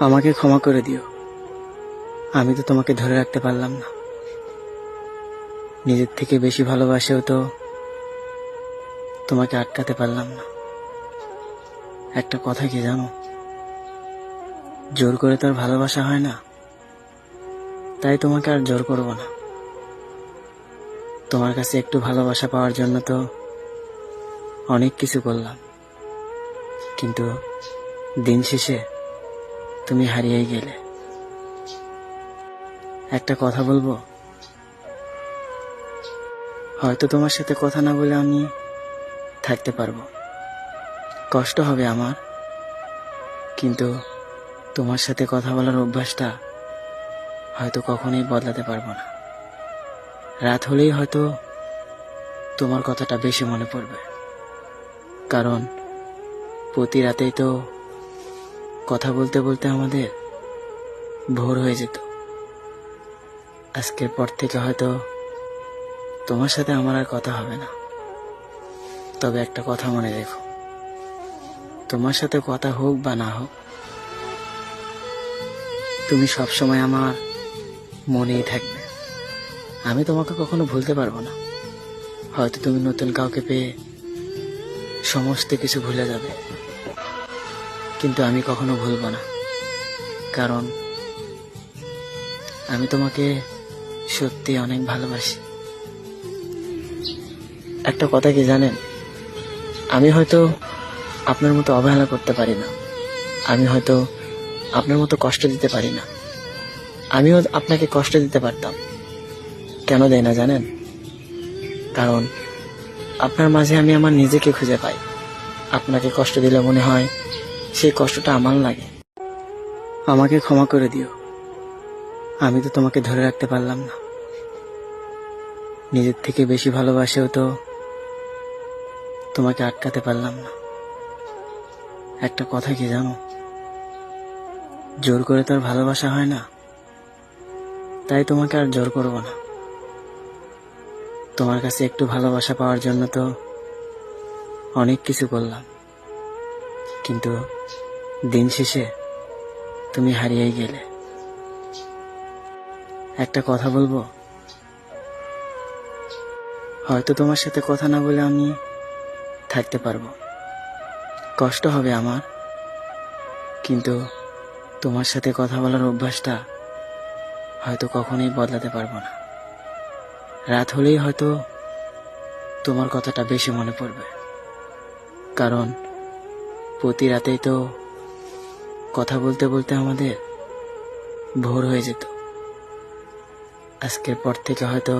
আমাকে ক্ষমা করে দিও। আমি তো তোমাকে ধরে রাখতে পারলাম না। নিজের থেকে বেশি ভালোবাসেও তো তোমাকে আটকাতে পারলাম না। একটা কথা কি জানো? জোর করে তো আর ভালোবাসা হয় না। তাই তোমাকে আর জোর করব না। তোমার কাছে একটু ভালোবাসা পাওয়ার জন্য তো অনেক কিছু করলাম। কিন্তু দিন শেষে তুমি হারিয়েই গেলে। একটা কথা বলব? হয়তো তোমার সাথে কথা না বলে আমি থাকতে পারব। কষ্ট হবে আমার। কিন্তু তোমার সাথে কথা বলার অভ্যাসটা হয়তো কখনোই বদলাতে পারব না। রাত হলেই হয়তো তোমার কথাটা বেশি মনে পড়বে। কারণ প্রতি রাতেই তো কথা বলতে বলতে আমাদের ভোর হয়ে যেত। আজকের পর থেকে হয়তো তোমার সাথে আমার আর কথা হবে না। তবে একটা কথা মনে রেখো। তোমার সাথে কথা হোক বা না হোক, তুমি সবসময় আমার মনেই থাকবে। আমি তোমাকে কখনো ভুলতে পারব না। হয়তো তুমি নতুন কাউকে পেয়ে সমস্ত কিছু ভুলে যাবে। কিন্তু আমি কখনো ভুলবো না। কারণ আমি তোমাকে সত্যি অনেক ভালোবাসি। একটা কথা কি জানেন? আমি হয়তো আপনার মতো অবহেলা করতে পারি না। আমি হয়তো আপনার মতো কষ্ট দিতে পারি না। আমিও আপনাকে কষ্ট দিতে পারতাম। কেন দেয় না জানেন? কারণ আপনার মাঝে আমি আমার নিজেকে খুঁজে পাই। আপনাকে কষ্ট দিলে মনে হয় সেই কষ্টটা আমার লাগে। আমাকে ক্ষমা করে দিও। আমি তো তোমাকে ধরে রাখতে পারলাম না। নিজের থেকে বেশি ভালোবাসেও তো তোমাকে আটকাতে পারলাম না। একটা কথা কি জানো? জোর করে তো আর ভালোবাসা হয় না। তাই তোমাকে আর জোর করব না। তোমার কাছে একটু ভালোবাসা পাওয়ার জন্য তো অনেক কিছু করলাম। কিন্তু দিন শেষে তুমি হারিয়েই গেলে। একটা কথা বলব? হয়তো তোমার সাথে কথা না বলে আমি থাকতে পারব। কষ্ট হবে আমার, কিন্তু তোমার সাথে কথা বলার অভ্যাসটা হয়তো কখনোই বদলাতে পারব না। রাত হলেই হয়তো তোমার কথাটা বেশি মনে পড়বে। কারণ প্রতি রাতেই তো কথা বলতে বলতে আমাদের ভোর হয়ে যেত। আজকের পর থেকে হয়তো